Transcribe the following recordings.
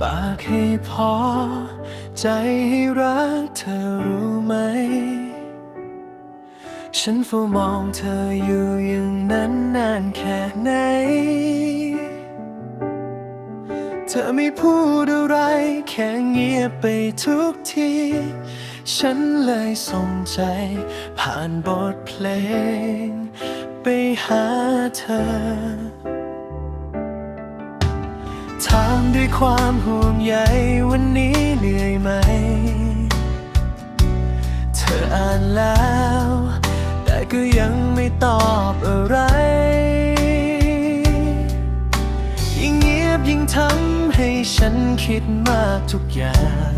ปากให้พอ ใจให้รักเธอรู้ไหม ฉันเฝ้ามองเธออยู่อย่างนั้นนานแค่ไหน เธอไม่พูดอะไร แค่เงียบไปทุกที ฉันเลยส่งใจ ผ่านบทเพลง ไปหาเธอ ถามด้วยความห่วงใยวันนี้เหนื่อยไหม เธออ่านแล้ว แต่ก็ยังไม่ตอบอะไร ยิ่งเงียบยิ่งทำให้ฉันคิดมากทุกอย่าง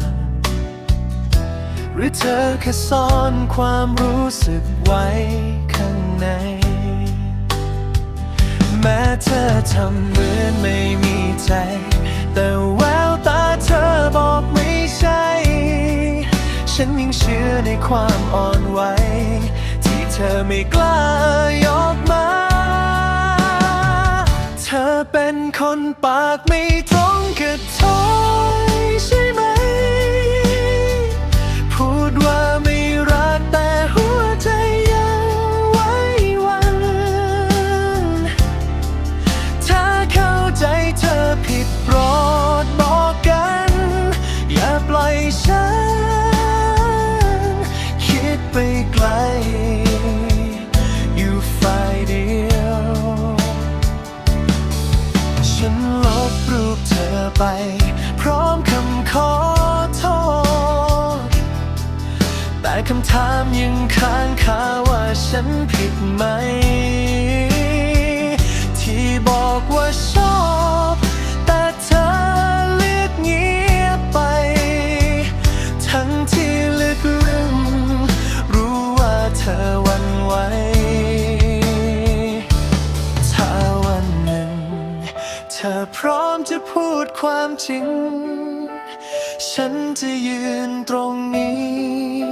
หรือเธอแค่ซ่อนความรู้สึกไว้ข้างใน แม้เธอทำเหมือน ในความอ่อนไหวที่เธอไม่กล้ายกมา เธอเป็นคนปากไม่ตรงกับท้อ คำถามยังค้างคาว่าฉันผิดไหม ที่บอกว่าชอบ แต่เธอเลือกเงียบไป ทั้งที่ลึกลึกรู้ว่าเธอหวันไหวถ้าวันหนึ่ง เธอพร้อมจะพูดความจริง ฉันจะยืนตรงนี้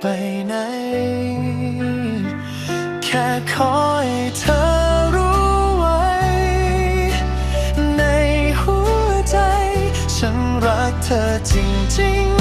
ไปไหน แค่ขอให้เธอรู้ไว้ ในหัวใจ ฉันรักเธอจริง